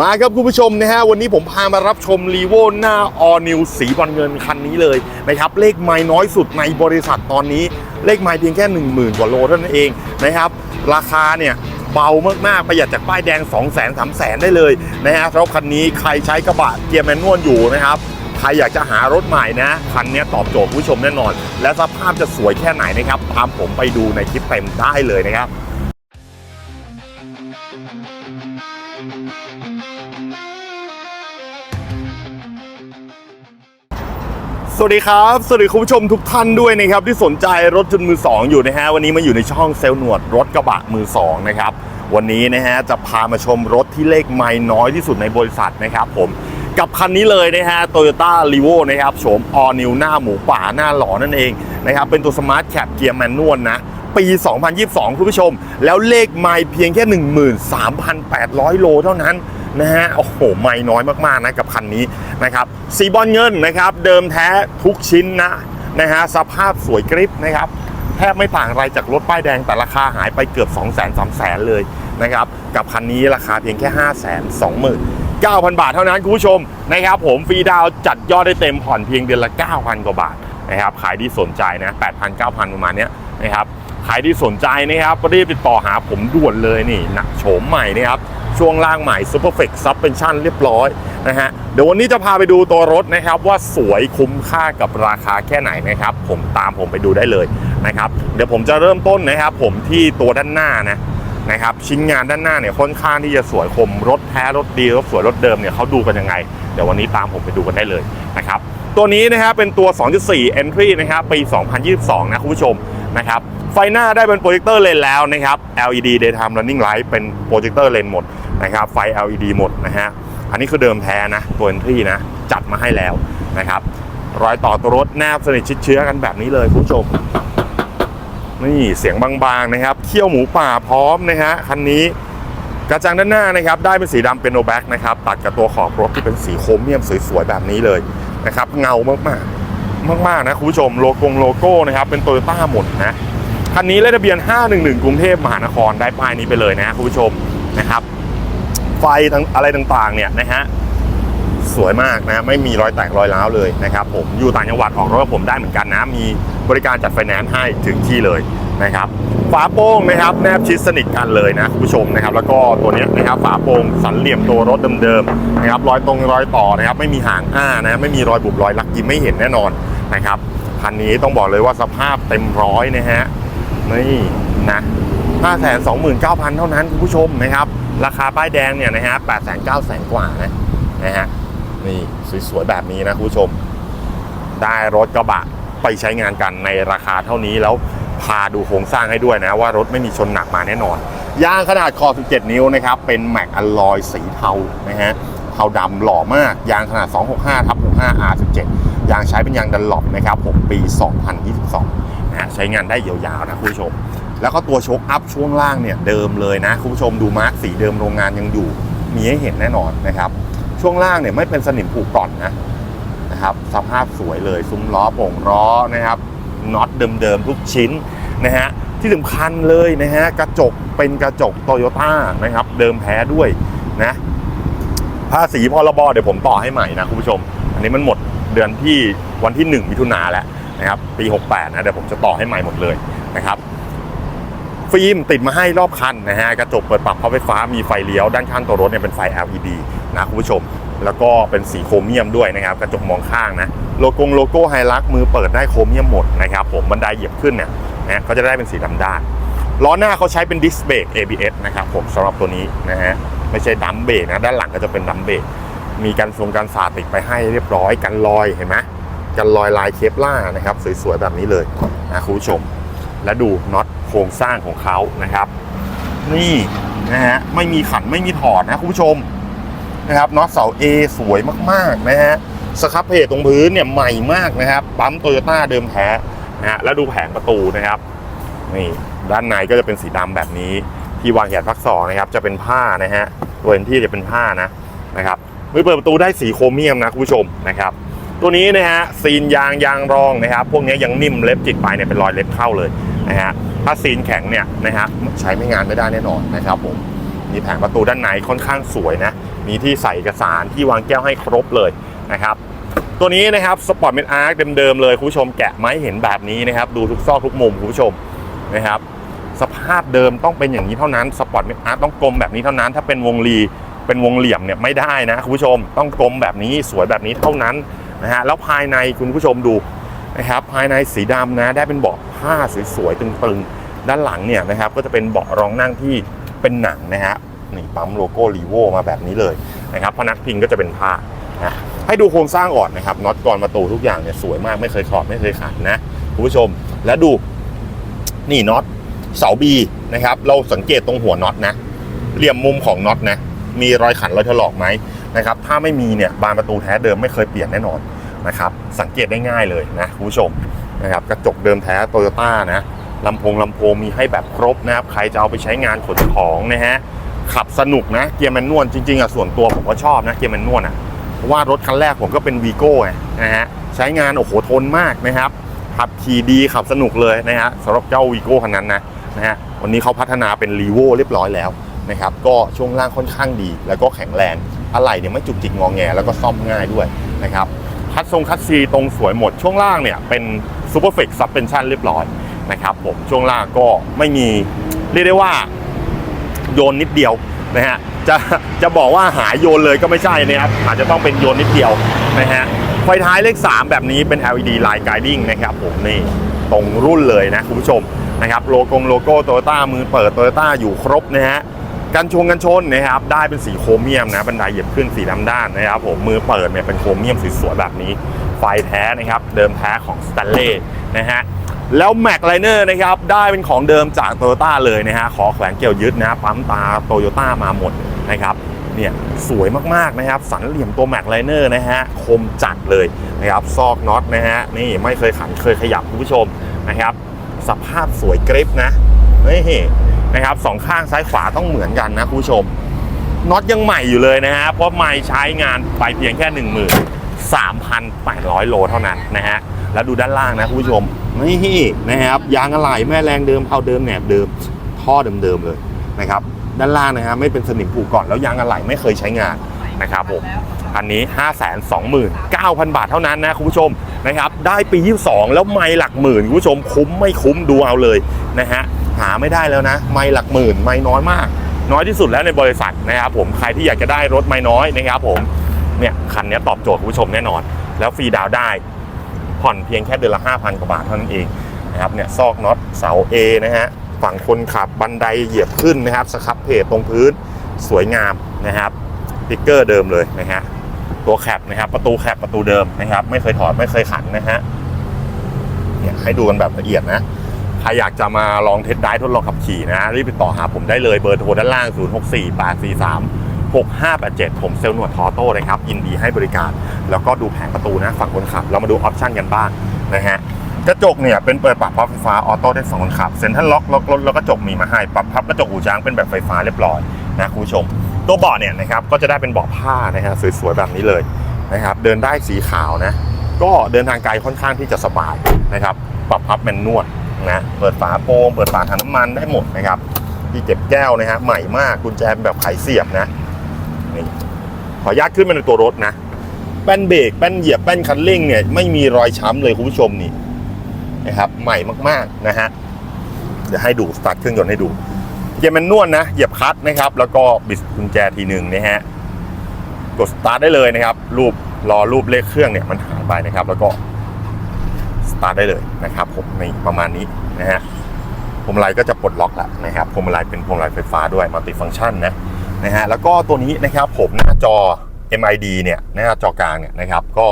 มาครับคุณผู้ชมนะฮะวันนี้ผมพามารับชมรีโวหน้าออนิวสีบอลเงินคันนี้เลยนะครับเลขไม้น้อยสุดในบริษัทตอนนี้ เลขไม้เพียงแค่ 1 0,000 กว่าโลเท่านั้นเองนะครับ ราคาเนี่ยเบามากๆประหยัดจากป้ายแดง 2 0 0 0 0 0 3 0 0 0ได้เลยนะฮะสำหรับคันนี้ใครใช้กระบะเกียร์แมนนวลอยู่นะครับใครอยากจะหารถใหม่นะ คันนี้ตอบโจทย์ผู้ชมแน่นอน และสภาพจะสวยแค่ไหนนะครับตามผมไปดูในคลิปเต็มได้เลยนะครับ สวัสดีครับ สวัสดีคุณผู้ชมทุกท่านด้วยนะครับ ที่สนใจรถจุนมือสองอยู่นะฮะ วันนี้มาอยู่ในช่องเซลล์หนวดรถกระบะมือสองนะครับ วันนี้นะฮะ จะพามาชมรถที่เลขไม่น้อยที่สุดในบริษัทนะครับผมกับคันนี้เลยนะฮะโตโยต้ารีโวนะครับโฉมออนิวหน้าหมูป่าหน้าหล่อนั่นเองนะครับ เป็นตัวสมาร์ทแคปเกียร์แมนนวลนะปี 2022 คุณผู้ชม แล้วเลขไม่เพียงแค่ 13,800 โลเท่านั้น นะฮะโอ้โหไม่น้อยมากๆนะกับคันนี้นะครับสีบอลเงินนะครับ เดิมแท้ทุกชิ้นนะนะฮะสภาพสวยกริบนะครับแทบไม่ต่างอะไรจากรถป้ายแดงแต่ราคาหายไปเกือบ 2 0 0 0 0 0 3 0 0 เลยนะครับกับคันนี้ราคาเพียงแค่ 5 2 9 0 0 0 บาทเท่านั้นคุณผู้ชมนะครับผมฟรีดาวจัดยอดได้เต็มผ่อนเพียงเดือนละ 9,000 กว่าบาทนะครับขายที่สนใจนะ8,000 9,000 ประมาณนี้นะครับใครที่สนใจนะครับรีบติดต่อหาผมด่วนเลยนี่นะโฉมใหม่นะครับ ช่วงล่างใหม่ Super f e c Suspension เรียบร้อยนะฮะเดี๋ยววันนี้จะพาไปดูตัวรถนะครับว่าสวยคุ้มค่ากับราคาแค่ไหนนะครับผมตามผมไปดูได้เลยนะครับเดี๋ยวผมจะเริ่มต้นนะครับผมที่ตัวด้านหน้านะนะครับชิ้นงานด้านหน้าเนี่ยค่อนข้างที่จะสวยคมรถแท้รถดีรถสวยรถเดิมเนี่ยเขาดูกันยังไง เดี๋ยววันนี้ตามผมไปดูกันได้เลยนะครับตัวนี้นะครับเป็นตัว 2.4 Entry นะครับปี 2022 นะคุณผู้ชมนะครับไฟหน้าได้เป็นโปรเจคเตอร์เลนแล้วนะครับ LED Daytime Running Light เป็นโปรเจคเตอร์เลนหมด นะครับไฟ LED หมดนะฮะอันนี้คือเดิมแท้นะตัว Entry นะจัดมาให้แล้วนะครับรอยต่อตัวรถแนบสนิทชิดเชื้อกันแบบนี้เลยคุณผู้ชมนี่เสียงบางๆนะครับเขี้ยวหมูป่าพร้อมนะฮะคันนี้กระจังด้านหน้านะครับได้เป็นสีดำเป็นโนแบ็กนะครับตัดกับตัวขอบรถที่เป็นสีโครเมียมสวยๆแบบนี้เลยนะครับเงามากๆมากๆนะคุณผู้ชมโลโก้โลโก้นะครับเป็นโตโยต้าหมดนะคันนี้เลขทะเบียน 511 กรุงเทพมหานครได้ป้ายนี้ไปเลยนะคุณผู้ชมนะครับ ฟทั้งอะไรต่างๆเนี่ยนะฮะสวยมากนะไม่มีรอยแตกรอยร้าวเลยนะครับผมอยู่ต่างจังหวัดออกรถกับผมได้เหมือนกันนะ มีบริการจัดไฟแนนซ์ให้ถึงที่เลยนะครับฝาโป้งนะครับแนบชิดสนิทกันเลยนะคุณผู้ชมนะครับ แล้วก็ตัวนี้นะครับฝาโปร่งสันเหลี่ยมตัวรถเดิมๆนะครับรอยตรงรอยต่อนะครับไม่มีหางอ้านะไม่มีรอยบุบรอยลักยิ้มไม่เห็นแน่นอนนะครับคันนี้ต้องบอกเลยว่าสภาพเต็มร้อยนะฮะนี่นะ 529,000 เท่านั้นคุณผู้ชมนะครับ ราคาป้ายแดงเนี่ยนะฮะ8 9 0 0 0 0กว่านะนะฮะนี่สวยๆแบบนี้นะคุณผู้ชม ได้รถกระบะไปใช้งานกันในราคาเท่านี้แล้วพาดูโครงสร้างให้ด้วยนะว่ารถไม่มีชนหนักมาแน่นอนยางขนาดคอ 17 นิ้วนะครับ เป็นแม็กอลลอยสีเทานะฮะเทาดำหล่อมาก ยางขนาด 265ทับ65 R17 ยางใช้เป็นยางดันหลบนะครับผมปี 2022นะใช้งานได้ยาวๆนะคุณผู้ชม แล้วก็ตัวโชคอัพช่วงล่างเนี่ยเดิมเลยนะคุณผู้ชมดูมาร์กสีเดิมโรงงานยังอยู่ มีให้เห็นแน่นอนนะครับ ช่วงล่างเนี่ยไม่เป็นสนิมผุก่อนนะนะครับสภาพสวยเลยซุ้มล้อโป่งล้อนะครับน็อตเดิมๆทุกชิ้นนะฮะที่สำคัญเลยนะฮะกระจกเป็นกระจกโตโยต้านะครับเดิมแท้ด้วยนะภาษีพรบเดี๋ยวผมต่อให้ใหม่นะคุณผู้ชม อันนี้มันหมดเดือนที่วันที่ 1 มิถุนาแล้วนะครับปี 68นะเดี๋ยวผมจะต่อให้ใหม่หมดเลยนะครับ ฟิล์มติดมาให้รอบคันนะฮะกระจกเปิดปรับเพราะไฟฟ้ามีไฟเลี้ยวด้านข้างตัวรถเนี่ยเป็นไฟ LED นะคุณผู้ชม แล้วก็เป็นสีโครเมียมด้วยนะครับ กระจกมองข้างนะโลโก้โลโก้ไฮลักมือเปิดได้โครเมียมหมดนะครับผมบันไดเหยียบขึ้นเนี่ยนะก็จะได้เป็นสีดำด้านล้อหน้าเขาใช้เป็นดิสเบรก ABS นะครับผมสำหรับตัวนี้นะฮะไม่ใช่ดัมเบรกนะด้านหลังก็จะเป็นดัมเบรกมีกันทรงกันสาดติดไปให้เรียบร้อยกันรอยเห็นไหมกันรอยลายเคปล่านะครับสวยๆแบบนี้เลยนะคุณผู้ชม และดูน็อตโครงสร้างของเขานะครับ นี่นะฮะไม่มีขันไม่มีถอดนะคุณผู้ชมนะครับน็อตเสา A สวยมากๆนะฮะสครับเพจตรงพื้นเนี่ยใหม่มากนะครับปั๊มโตโยต้าเดิมแท้นะฮะแล้วดูแผงประตูนะครับนี่ด้านในก็จะเป็นสีดำแบบนี้ที่วางแขนพักสองนะครับ จะเป็นผ้านะฮะตัวเอนที่จะเป็นผ้านะนะครับมือเปิดประตูได้สีโครเมียมนะคุณผู้ชมนะครับ ตัวนี้นะฮะซีนยางยางรองนะครับพวกนี้ยังนิ่มเล็บจิตไปเนี่ยเป็นรอยเล็บเข้าเลยนะฮะถ้าซีนแข็งเนี่ยนะฮะใช้ไม่งานไม่ได้แน่นอนนะครับผมมีแผงประตูด้านในค่อนข้างสวยนะมีที่ใส่เอกสารที่วางแก้วให้ครบเลยนะครับตัวนี้นะครับสปอร์ตเมนอาร์เดิมๆเลยคุณผู้ชมแกะไม้เห็นแบบนี้นะครับดูทุกซอกทุกมุมคุณผู้ชมนะครับสภาพเดิมต้องเป็นอย่างนี้เท่านั้นสปอร์ตเมนอาร์ต้องกลมแบบนี้เท่านั้น ถ้าเป็นวงรีเป็นวงเหลี่ยมเนี่ยไม่ได้นะคุณผู้ชมต้องกลมแบบนี้สวยแบบนี้เท่านั้น นะฮะแล้วภายในคุณผู้ชมดูนะครับภายในสีดำนะได้เป็นเบาะผ้าสวยๆตึงๆ ด้านหลังเนี่ยนะครับก็จะเป็นเบาะรองนั่งที่เป็นหนังนะฮะนี่ปั๊มโลโก้รีโวมาแบบนี้เลยนะครับพนักพิงก็จะเป็นผ้านะให้ดูโครงสร้างก่อนนะครับน็อตกรประตูทุกอย่างเนี่ยสวยมากไม่เคยขอบไม่เคยขาดนะคุณผู้ชมแล้วดูนี่น็อตเสาบีนะครับเราสังเกตตรงหัวน็อตนะเหลี่ยมมุมของน็อตนะมีรอยขันรอยถลอกไหม นะครับถ้าไม่มีเนี่ยบานประตูแท้เดิมไม่เคยเปลี่ยนแน่นอนนะครับสังเกตได้ง่ายเลยนะคุณผู้ชมนะครับกระจกเดิมแท้โตโยต้านะลำโพงลำโพงมีให้แบบครบนะครับใครจะเอาไปใช้งานขนของนะฮะขับสนุกนะเกียร์แมนนวลจริงๆอะส่วนตัวผมก็ชอบนะเกียร์แมนนวลอะเพราะว่ารถคันแรกผมก็เป็นวีโก้ไงนะฮะใช้งานโอ้โหทนมากนะครับขับขี่ดีขับสนุกเลยนะฮะสำหรับเจ้าวีโก้คันนั้นนะนะฮะวันนี้เขาพัฒนาเป็นรีโวเรียบร้อยแล้วนะครับก็ช่วงล่างค่อนข้างดีแล้วก็แข็งแรง อะไรเนี่ยไม่จุกจิกงองแงแล้วก็ซ่อมง่ายด้วยนะครับคัดทรงคัดซีตรงสวยหมดช่วงล่างเนี่ยเป็นซูเปอร์เฟกซับเพนชั่นเรียบร้อยนะครับผมช่วงล่างก็ไม่มีเรียกได้ว่าโยนนิดเดียวนะฮะจะจะบอกว่าหายโยนเลยก็ไม่ใช่นะครับอาจจะต้องเป็นโยนนิดเดียวนะฮะไฟท้ายเลข 3 แบบนี้เป็น LED Line Guiding นะครับผมนี่ตรงรุ่นเลยนะคุณผู้ชมนะครับโลโก้โลโก้โตโยต้ามือเปิดโตโยต้าอยู่ครบนะฮะ กันชงกันชนนะครับได้เป็นสีโครเมียมนะบันไดเหยียบขึ้นสีดำด้านนะครับผมมือเปิดเนี่ยเป็นโครเมียมสวยๆแบบนี้ ไฟแท้นะครับเดิมแท้ของสแตนเล่นะฮะแล้วแม็กไลเนอร์นะครับได้เป็นของเดิมจากโตโยต้าเลยนะฮะขอแขวนเกี่ยวยึดนะปั๊มตาโตโยต้ามาหมดนะครับเนี่ยสวยมากๆนะครับ สันเหลี่ยมตัวแม็กไลเนอร์นะฮะคมจัดเลยนะครับซอกน็อตนะฮะนี่ไม่เคยขันเคยขยับคุณผู้ชมนะครับ สภาพสวยกริปนะนี่ นะครับสองข้างซ้ายขวาต้องเหมือนกันนะคุณผู้ชมน็อตยังใหม่อยู่เลยนะฮะเพราะไม่ใช้งานไปเพียงแค่ 13,800 โลเท่านั้นนะฮะแล้วดูด้านล่างนะคุณผู้ชมนี่นะครับยางอะไหล่แม่แรงเดิมเผาเดิมแหนบเดิม ท่อเดิมๆเลยนะครับด้านล่างนะฮะไม่เป็นสนิมผูกก่อนแล้วยางอะไหล่ไม่เคยใช้งานนะครับผมอันนี้ 529,000 บาทเท่านั้นนะคุณผู้ชมนะครับได้ปี 22 แล้วไม่หลักหมื่นคุณผู้ชมคุ้มไม่คุ้มดูเอาเลยนะฮะ หาไม่ได้แล้วนะ ไม่หลักหมื่น ไม่น้อยมาก น้อยที่สุดแล้วในบริษัทนะครับผมใครที่อยากจะได้รถไม่น้อยนะครับผมเนี่ยคันนี้ตอบโจทย์คุณผู้ชมแน่นอน แล้วฟรีดาวได้ ผ่อนเพียงแค่เดือนละ 5,000 กว่าบาทเท่านั้นเองนะครับเนี่ยซอกน็อตเสา A นะฮะฝั่งคนขับบันไดเหยียบขึ้นนะครับสครับเพจตรงพื้นสวยงามนะครับติ๊กเกอร์เดิมเลยนะฮะตัวแคปนะครับประตูแคปประตูเดิมนะครับ ไม่เคยถอดไม่เคยขันนะฮะเนี่ยให้ดูกันแบบละเอียดนะ ใครอยากจะมาลองเทสได้ทดลองขับขี่นะ รีบติดต่อหาผมได้เลยเบอร์โทรด้านล่าง 0 6 4 8 4 3 6587 ผมเซลล์หนวดทอโต้นะครับ ยินดีให้บริการ แล้วก็ดูแผงประตูนะ ฝั่งคนขับ เรามาดูออปชั่นกันบ้างนะฮะกระจกเนี่ยเป็นเปิดปรับพับไฟฟ้าออโต้ได้ฝั่งคนขับเซ็นทรัลล็อกล็อกรถแล้วกระจกมีมาให้ปรับพับกระจกหูช้างเป็นแบบไฟฟ้าเรียบร้อยนะคุณผู้ชม ตัวเบาะเนี่ยนะครับก็จะได้เป็นเบาะผ้านะฮะสวยๆแบบนี้เลยนะครับเดินได้สีขาวนะก็เดินทางไกลค่อนข้างที่จะสบายนะครับปรับพับแมนนวล นะเปิดฝาโปรงเปิดฝาถังน้ำมันได้หมดนะครับที่เก็บแก้วนะฮะใหม่มากกุญแจแบบไขเสียบนะนี่ขออนุญาตขึ้นมาในตัวรถนะแป้นเบรกแป้นเหยียบแป้นคันเร่งเนี่ยไม่มีรอยช้ำเลยคุณผู้ชมนี่นะครับใหม่มากๆนะฮะเดี๋ยวให้ดูสตาร์ทเครื่องยนต์ให้ดูเกียร์แมนนวลนะเหยียบคลัตช์นะครับ แล้วก็บิดกุญแจทีหนึ่งนะฮะกดสตาร์ทได้เลยนะครับ รูปรอรูปเลขเครื่องเนี่ยมันหายไปนะครับ แล้วก็ สตาร์ทได้เลยนะครับผมในประมาณนี้นะฮะพวงมาลัยก็จะปลดล็อกแล้วนะครับพวงมาลัยเป็นพวงมาลัยไฟฟ้าด้วยมัลติฟังก์ชันนะนะฮะแล้วก็ตัวนี้นะครับผมหน้าจอ MID เนี่ยหน้าจอกลางเนี่ยนะครับก็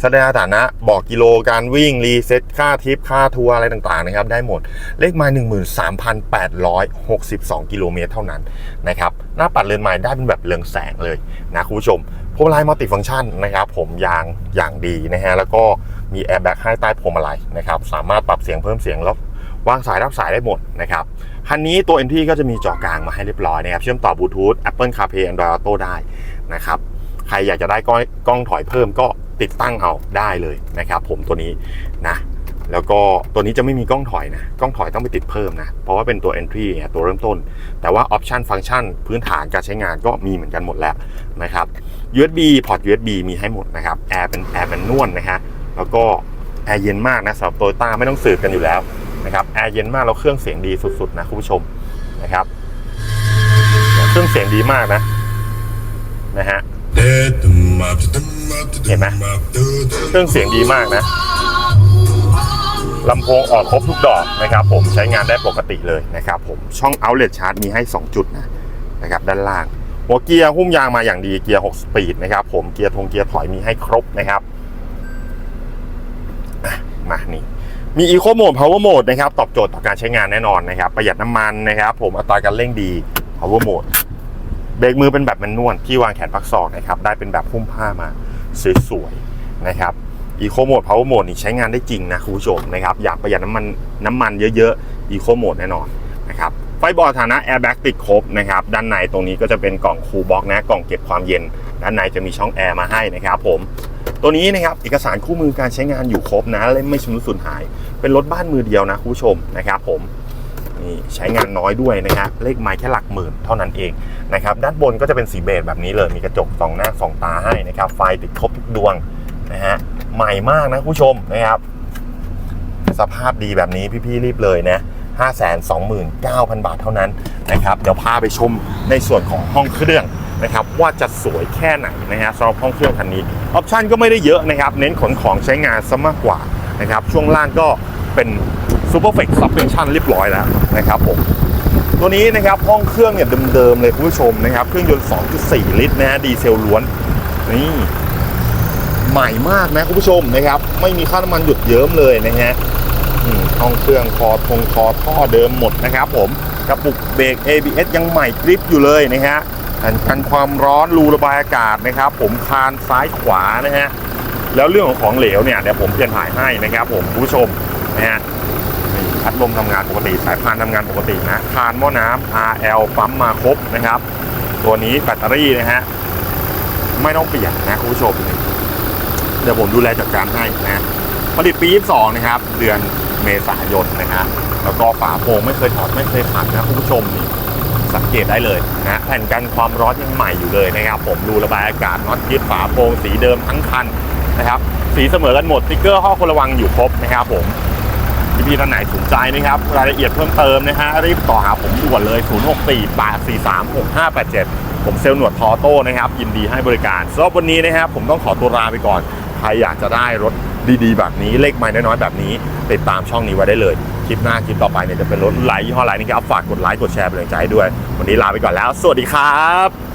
แสดงสถานะบอกกิโลการวิ่ง รีเซ็ตค่าทิปค่าทัวร์อะไรต่างๆนะครับได้หมดเลขไมล์13,862 กิโลเมตรเท่านั้นนะครับหน้าปัดเรือนไม้ได้เป็นแบบเรืองแสงเลยนะคุณผู้ชม พวงมาลัยมัลติฟังก์ชันนะครับผมยางอย่างดีนะฮะแล้วก็มีแอร์แบ็กให้ใต้พวงมาลัยนะครับสามารถปรับเสียงเพิ่มเสียงแล้ววางสายรับสายได้หมดนะครับคันนี้ตัว NT ก็จะมีจอกลางมาให้เรียบร้อยนะครับเชื่อมต่อบลูทูธ Apple CarPlay Android Auto ได้นะครับใครอยากจะได้กล้องถอยเพิ่มก็ติดตั้งเอาได้เลยนะครับผมตัวนี้นะ แล้วก็ตัวนี้จะไม่มีกล้องถอยนะ กล้องถอยต้องไปติดเพิ่มนะ เพราะว่าเป็นตัว entry เนี่ยตัวเริ่มต้น แต่ว่า option function พื้นฐานการใช้งานก็มีเหมือนกันหมดแล้วนะครับ USB พอร์ต USB มีให้หมดนะครับ แอร์เป็นแอร์เป็นนวลนะฮะ แล้วก็แอร์เย็นมากนะสำหรับโตโยต้าไม่ต้องสืบกันอยู่แล้วนะครับแอร์เย็นมากแล้วเครื่องเสียงดีสุดๆนะคุณผู้ชมนะครับเครื่องเสียงดีมากนะนะฮะเห็นไหมเครื่องเสียงดีมากนะ ลำโพงออกครบทุกดอกนะครับผมใช้งานได้ปกติเลยนะครับผมช่อง outlet charge มีให้ 2 จุดนะนะครับด้านล่าง หัวเกียร์หุ้มยางมาอย่างดีเกียร์6สปีดนะครับผมเกียร์ทงเกียร์ถอยมีให้ครบนะครับมานี่มี Eco Mode Power Mode นะครับตอบโจทย์ต่อการใช้งานแน่นอนนะครับ ประหยัดน้ำมันนะครับ ผมอัตราการเร่งดี Power Mode เบรกมือเป็นแบบแมนนวลที่วางแขนพักศอกนะครับได้เป็นแบบพุ่มผ้ามาสวยๆนะครับ Eco Mode Power Mode นี่ใช้งานได้จริงนะคุณผู้ชมนะครับอยากประหยัดน้ำมันน้ำมันเยอะๆ Eco Mode แน่นอนนะครับไฟบอร์ดฐานะ Airbag ติดครบนะครับด้านในตรงนี้ก็จะเป็นกล่องคูลบ็อกนะกล่องเก็บความเย็น ด้านในจะมีช่องแอร์มาให้นะครับผมตัวนี้นะครับเอกสารคู่มือการใช้งานอยู่ครบนะและไม่ชำรุดสูญหาย เป็นรถบ้านมือเดียวนะคุณผู้ชมนะครับผมนี่ใช้งานน้อยด้วยนะฮะเลขไม้แค่หลักหมื่นเท่านั้นเองนะครับด้านบนก็จะเป็นสีเบจแบบนี้เลยมีกระจกสองหน้าสองตาให้นะครับไฟติดครบทุกดวงนะฮะ ใหม่มากนะผู้ชมนะครับ สภาพดีแบบนี้พี่ๆรีบเลยนะ 529,000 บาทเท่านั้นนะครับ เดี๋ยวพาไปชมในส่วนของห้องเครื่องนะครับว่าจะสวยแค่ไหนนะฮะสำหรับห้องเครื่องคันนี้ออปชันก็ไม่ได้เยอะนะครับ เน้นขนของใช้งานซะมากกว่านะครับ ช่วงล่างก็เป็น Super f l e x Suspension เรียบร้อยแล้วนะครับผมตัวนี้นะครับห้องเครื่องเนี่ยเดิมๆเลยคุณผู้ชมนะครับ เครื่องยนต์ 2.4 ลิตรนะฮะดีเซลล้วนนี่ ใหม่มากนะคุณผู้ชมนะครับ ไม่มีค่าน้ำมันหยุดเยิ้มเลยนะฮะอืมห้องเครื่องคอทงคอท่อเดิมหมดนะครับผมกระปุกเบรก ABS ยังใหม่กริปอยู่เลยนะฮะแผ่นกันความร้อนรูระบายอากาศนะครับ ผมคานซ้ายขวานะฮะแล้วเรื่องของของเหลวเนี่ยเดี๋ยวผมเปลี่ยนถ่ายให้นะครับผมคุณผู้ชมนะฮะพัดลมทำงานปกติสายพานทำงานปกตินะคานหม้อน้ำ RL ปั๊มมาครบนะครับ ตัวนี้แบตเตอรี่นะฮะไม่ต้องเปลี่ยนนะคุณผู้ชม เดี๋ยวผมดูแลจัดการให้นะผลิตปี 22 นะครับ เดือนเมษายนนะฮะแล้วก็ฝาโปร่งไม่เคยถอดไม่เคยขัดนะคุณผู้ชมนี่สังเกตได้เลยนะแผ่นกันความร้อนยังใหม่อยู่เลยนะครับ ผมรูระบายอากาศน็อตยึดฝาโปร่งสีเดิมทั้งคันนะครับ สีเสมอกันหมดสติ๊กเกอร์ข้อควรระวังอยู่ครบนะครับผมพี่ๆท่านไหนสนใจนะครับ รายละเอียดเพิ่มเติมนะฮะรีบต่อหาผมด่วนเลย 064 843 6587 ผมเซลล์หนวดทอโต้นะครับ ยินดีให้บริการสำหรับวันนี้นะครับผมต้องขอตัวลาไปก่อน รอยากจะได้รถดีๆ แบบนี้เลขไม้น้อยๆแบบนี้ ติดตามช่องนี้ไว้ได้เลย คลิปหน้าคลิปต่อไปเนี่ยจะเป็นรถไหลยี่ห้อไหนนะครับฝากกดไลค์กดแชร์เป็นกำลังใจให้ด้วย วันนี้ลาไปก่อนแล้ว สวัสดีครับ